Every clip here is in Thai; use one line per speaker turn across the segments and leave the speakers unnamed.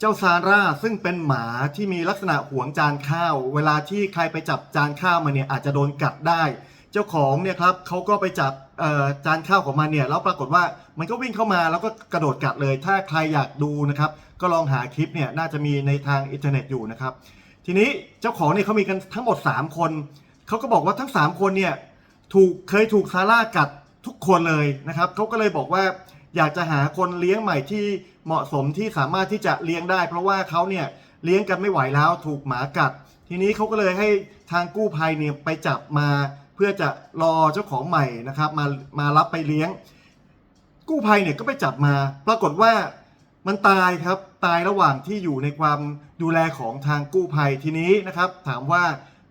เจ้าซาร่าซึ่งเป็นหมาที่มีลักษณะหวงจานข้าว เวลาที่ใครไปจับจานข้าวมาเนี่ยอาจจะโดนกัดได้ เจ้าของเนี่ยครับเขาก็ไปจับจานข้าวของมันเนี่ยแล้วปรากฏว่ามันก็วิ่งเข้ามาแล้วก็กระโดดกัดเลย ถ้าใครอยากดูนะครับ ก็ลองหาคลิปเนี่ยน่าจะมีในทางอินเทอร์เน็ตอยู่นะครับ ทีนี้เจ้าของเนี่ยเขามีกันทั้งหมด 3 คนเขาก็บอกว่าทั้ง 3 คนเนี่ยถูกเคยถูกซาร่ากัดทุกคนเลยนะครับเขาก็เลยบอกว่า อยากจะหาคนเลี้ยงใหม่ที่เหมาะสมที่สามารถที่จะเลี้ยงได้ เพราะว่าเขาเนี่ยเลี้ยงกันไม่ไหวแล้วถูกหมากัด ทีนี้เขาก็เลยให้ทางกู้ภัยเนี่ยไปจับมา เพื่อจะรอเจ้าของใหม่นะครับมามารับไปเลี้ยง กู้ภัยเนี่ยก็ไปจับมา ปรากฏว่ามันตายครับตายระหว่างที่อยู่ในความดูแลของทางกู้ภัยทีนี้นะครับ ถามว่า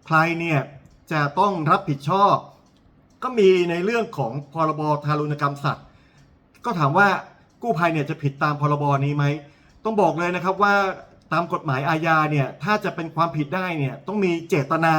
ใครเนี่ยจะต้องรับผิดชอบ ก็มีในเรื่องของพรบทารุณกรรมสัตว์ ก็ถามว่ากู้ภัยเนี่ยจะผิดตามพรบนี้ไหมต้องบอกเลยนะครับว่าตามกฎหมายอาญาเนี่ยถ้าจะเป็นความผิดได้เนี่ยต้องมีเจตนา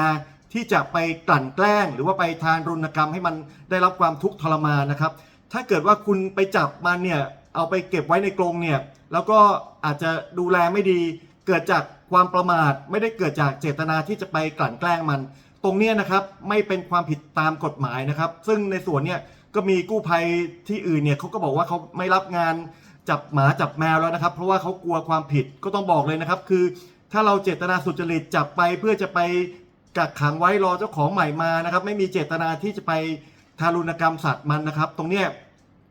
ที่จะไปกลั่นแกล้ง หรือว่าไปทานรุณกรรมให้มันได้รับความทุกข์ทรมานนะครับ ถ้าเกิดว่าคุณไปจับมันเนี่ยเอาไปเก็บไว้ในกรงเนี่ยแล้วก็อาจจะดูแลไม่ดี เกิดจากความประมาท ไม่ได้เกิดจากเจตนาที่จะไปกลั่นแกล้งมัน ตรงเนี้ยนะครับไม่เป็นความผิดตามกฎหมายนะครับ ซึ่งในส่วนเนี่ย ก็มีกู้ภัยที่อื่นเนี่ยเขาก็บอกว่าเขาไม่รับงานจับหมาจับแมวแล้วนะครับ เพราะว่าเขากลัวความผิดก็ต้องบอกเลยนะครับ คือ ถ้าเราเจตนาสุจริตจับไปเพื่อจะไปกักขังไว้รอเจ้าของใหม่มานะครับ ไม่มีเจตนาที่จะไปทารุณกรรมสัตว์มันนะครับ ตรงเนี้ย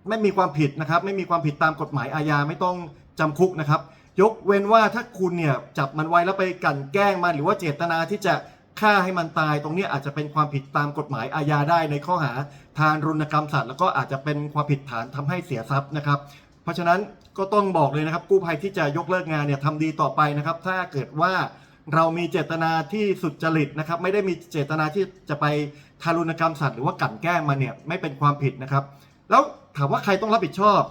ไม่มีความผิดนะครับ ไม่มีความผิดตามกฎหมายอาญาไม่ต้องจำคุกนะครับ ยกเว้นว่าถ้าคุณเนี่ยจับมันไว้แล้วไปกลั่นแกล้งมันหรือว่าเจตนาที่จะ ฆ่าให้มันตายตรงนี้อาจจะเป็นความผิดตามกฎหมายอาญาได้ในข้อหาทานรุณกรรมสัตว์แล้วก็อาจจะเป็นความผิดฐานทำให้เสียทรัพย์นะครับ เพราะฉะนั้นก็ต้องบอกเลยนะครับ กู้ภัยที่จะยกเลิกงานเนี่ยทำดีต่อไปนะครับ ถ้าเกิดว่าเรามีเจตนาที่สุดจริตนะครับ ไม่ได้มีเจตนาที่จะไปทารุณกรรมสัตว์หรือว่ากลั่นแกล้งมันเนี่ยไม่เป็นความผิดนะครับ แล้วถามว่าใครต้องรับผิดชอบ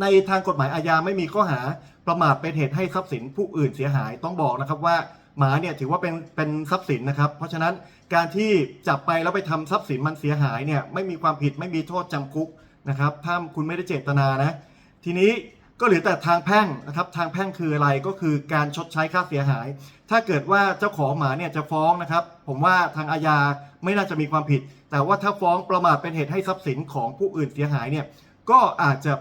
ในทางกฎหมายอาญาไม่มีข้อหาประมาทเป็นเหตุให้ทรัพย์สินผู้อื่นเสียหายต้องบอกนะครับว่าหมาเนี่ยถือว่าเป็นเป็นทรัพย์สินนะครับ เพราะฉะนั้นการที่จับไปแล้วไปทำทรัพย์สินมันเสียหายเนี่ยไม่มีความผิดไม่มีโทษจำคุกนะครับถ้าคุณไม่ได้เจตนานะ ทีนี้ก็เหลือแต่ทางแพ่งนะครับทางแพ่งคืออะไรก็คือการชดใช้ค่าเสียหาย ถ้าเกิดว่าเจ้าของหมาเนี่ยจะฟ้องนะครับ ผมว่าทางอาญาไม่น่าจะมีความผิด แต่ว่าถ้าฟ้องประมาทเป็นเหตุให้ทรัพย์สินของผู้อื่นเสียหายเนี่ยก็อาจจะ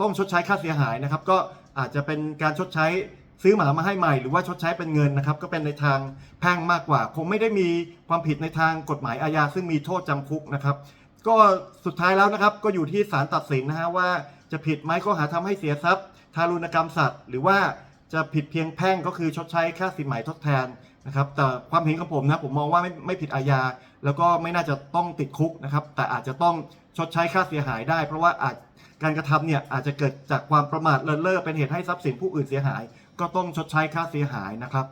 ต้องชดใช้ค่าเสียหายนะครับ ก็อาจจะเป็นการชดใช้ซื้อหมามาให้ใหม่หรือว่าชดใช้เป็นเงินนะครับ ก็เป็นในทางแพ่งมากกว่า คงไม่ได้มีความผิดในทางกฎหมายอาญาซึ่งมีโทษจำคุกนะครับ ก็สุดท้ายแล้วนะครับ ก็อยู่ที่ศาลตัดสินนะฮะว่าจะผิดไหมข้อหาทำให้เสียทรัพย์ ทารุณกรรมสัตว์ หรือว่าจะผิดเพียงแพ่งก็คือชดใช้ค่าสินไหมทดแทน นะครับแต่ความเห็นของผมนะผมมองว่าไม่ไม่ผิดอาญา แล้วก็ไม่น่าจะต้องติดคุกนะครับแต่อาจจะต้องชดใช้ค่าเสียหายได้ เพราะว่าอาจการกระทำเนี่ยอาจจะเกิดจากความประมาทเลินเล่อเป็นเหตุให้ทรัพย์สินผู้อื่นเสียหาย ก็ต้องชดใช้ค่าเสียหายนะครับ